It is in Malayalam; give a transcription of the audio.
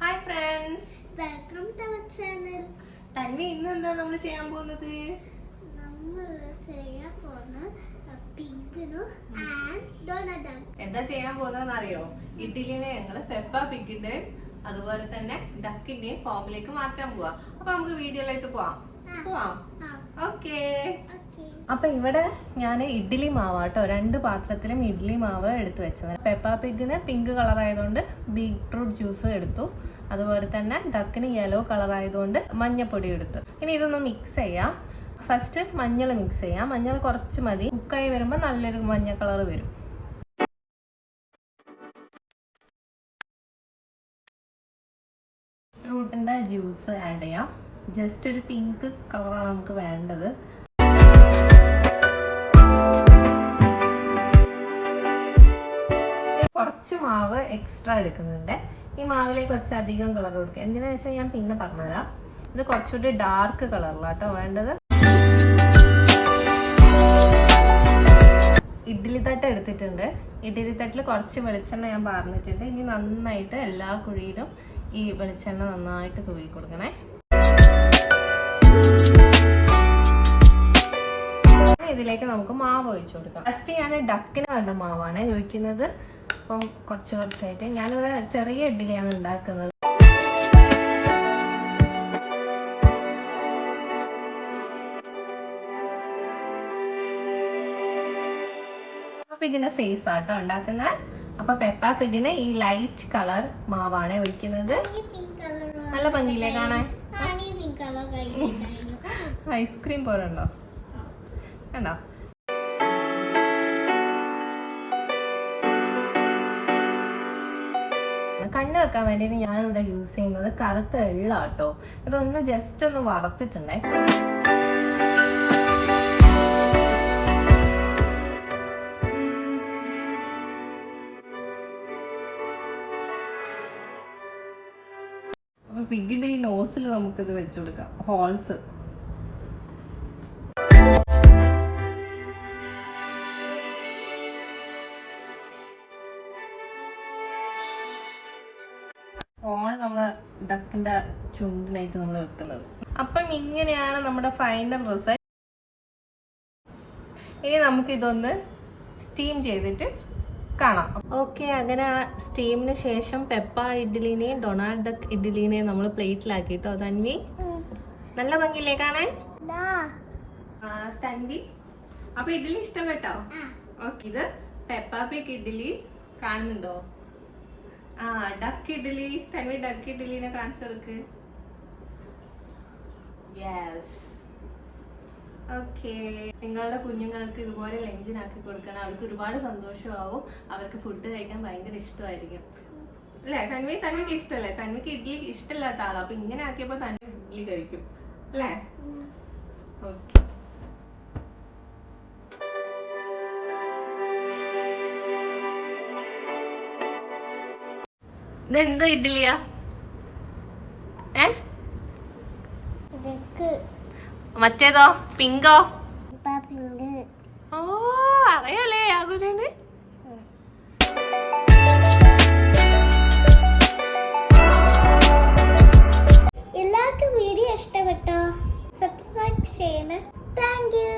Hi friends welcome to our channel തന്നെ ഇന്ന് എന്താ നമ്മൾ ചെയ്യാൻ പോകുന്നത്? നമ്മൾ ചെയ്യാൻ പോകുന്ന പിഗിനും ആൻഡ് ഡൊണഡൻ എന്താ ചെയ്യാൻ പോകുന്നതെന്ന് അറിയോ ഇഡ്ഡലിനെ ഞങ്ങൾ പെപ്പ പിങ്കിന്റെ അതുപോലെ തന്നെ ഡക്കിന്റെയും ഫോമിലേക്ക് മാറ്റാൻ പോവാ. അപ്പൊ നമുക്ക് വീഡിയോയിലേക്ക് പോവാം. പോവാം. ഓക്കെ അപ്പൊ ഇവിടെ ഞാൻ ഇഡ്ഡലി മാവാട്ടോ. രണ്ട് പാത്രത്തിലും ഇഡ്ഡലി മാവ് എടുത്തു വെച്ചത് പെപ്പ പിഗിന് പിങ്ക് കളർ ആയതുകൊണ്ട് ബീട്രൂട്ട് ജ്യൂസ് എടുത്തു. അതുപോലെ തന്നെ ഡക്കിന് യെല്ലോ കളർ ആയതുകൊണ്ട് മഞ്ഞപ്പൊടി എടുത്തു. ഇനി ഇതൊന്ന് മിക്സ് ചെയ്യാം. ഫസ്റ്റ് മഞ്ഞൾ മിക്സ് ചെയ്യാം. മഞ്ഞൾ കുറച്ച് മതി. കുക്കായി വരുമ്പോൾ നല്ലൊരു മഞ്ഞ കളർ വരും. ബീട്രൂട്ടിന്റെ ജ്യൂസ് ആഡ് ചെയ്യാം. ജസ്റ്റ് ഒരു പിങ്ക് കളറാണ് നമുക്ക് വേണ്ടത്. കുറച്ച് മാവ് എക്സ്ട്രാ എടുക്കുന്നുണ്ട്. ഈ മാവിലേക്ക് കുറച്ച് അധികം കളർ കൊടുക്കുക. എന്തിനാ വെച്ചാൽ ഞാൻ പിന്നെ പറഞ്ഞുതരാം. ഇത് കുറച്ചുകൂടി ഡാർക്ക് കളറിലാട്ടോ വേണ്ടത്. ഇഡ്ഡലി തട്ട് എടുത്തിട്ടുണ്ട്. ഇഡ്ഡലി തട്ടിൽ കുറച്ച് വെളിച്ചെണ്ണ ഞാൻ പറഞ്ഞിട്ടുണ്ട്. ഇനി നന്നായിട്ട് എല്ലാ കുഴിയിലും ഈ വെളിച്ചെണ്ണ നന്നായിട്ട് തൂക്കി കൊടുക്കണേ. ഇതിലേക്ക് നമുക്ക് മാവ് ഒഴിച്ചു കൊടുക്കാം. ഫസ്റ്റ് ഞാൻ ഡക്കിന് വേണ്ട മാവാണ്. ചോദിക്കുന്നത് അപ്പം കുറച്ച് കുറച്ചായിട്ട് ഞാനിവിടെ ചെറിയ ഇഡ്ഡലിയാണ് ഉണ്ടാക്കുന്നത്. പിഗിന്റെ ഫേസ് ആട്ടോ ഉണ്ടാക്കുന്നത് അപ്പൊ പെപ്പ പിഗിന് ഈ ലൈറ്റ് കളർ മാവാണ് ഒഴിക്കുന്നത്. നല്ല ഭംഗിയില്ലേ കാണാൻ? ഐസ്ക്രീം പോലെ ഉണ്ടോ? കണ്ടോ? കണ്ണ് വെക്കാൻ വേണ്ടിയിട്ട് ഞാനിവിടെ യൂസ് ചെയ്യുന്നത് കറുത്ത എള്ള കേട്ടോ ഇതൊന്ന് ജസ്റ്റ് ഒന്ന് വറുത്തിട്ടുണ്ടേ. അപ്പൊ പിഗിന്റെ ഈ നോസിൽ നമുക്കിത് വെച്ചു കൊടുക്കാം. ഹോൾസ് ഓൺ നമ്മൾ ഡക്കിന്റെ ചുണ്ടിനായിട്ട് നമ്മൾ വെക്കുന്നത്. അപ്പം ഇങ്ങനെയാണ് നമ്മുടെ ഫൈനൽ റിസൾട്ട് ഇനി നമുക്ക് ഇതൊന്ന് സ്റ്റീം ചെയ്തിട്ട് കാണാം. ഓക്കെ അങ്ങനെ ആ സ്റ്റീമിന് ശേഷം പെപ്പ ഇഡ്ഡലിനെയും ഡൊണാൾഡ് ഡക്ക് ഇഡ്ഡലിനെയും നമ്മൾ പ്ലേറ്റിലാക്കിട്ടോ തൻവി? നല്ല ഭംഗിയില്ലേ കാണാൻ? തൻവി? അപ്പൊ ഇഡ്ഡലി ഇഷ്ടപ്പെട്ടോ? ഓക്കെ ഇത് പെപ്പ പിക്ക് ഇഡ്ഡലി കാണുന്നുണ്ടോ? ആ ഡക്ക് ഇഡ്ഡലി. തന്നെ ഡക്ക് ഇഡ്ഡലിനെ കാണിച്ചു കൊടുക്ക്. യെസ് ഓക്കെ നിങ്ങളുടെ കുഞ്ഞുങ്ങൾക്ക് ഇതുപോലെ ലഞ്ചിനാക്കി കൊടുക്കണം. അവർക്ക് ഒരുപാട് സന്തോഷമാവും. അവർക്ക് ഫുഡ് കഴിക്കാൻ ഭയങ്കര ഇഷ്ടമായിരിക്കും. അല്ലേ? തന്മി തന്മയ്ക്ക് ഇഷ്ടമല്ലേ തന്മയ്ക്ക് ഇഡ്ഡലി ഇഷ്ടമില്ലാത്ത ആളാ. അപ്പൊ ഇങ്ങനെ ആക്കിയപ്പോ തന്നെ ഇഡ്ഡലി കഴിക്കും. അല്ലേ? ഓക്കെ ഇതെന്ത് ഇഡ്ഡലിയാ? മറ്റേതോ? പിങ്കോ? ഓ അറിയാലേ ആകുലേണ് എല്ലാവർക്കും വീഡിയോ ഇഷ്ടപ്പെട്ടോ? സബ്സ്ക്രൈബ് ചെയ്യണേ. Thank you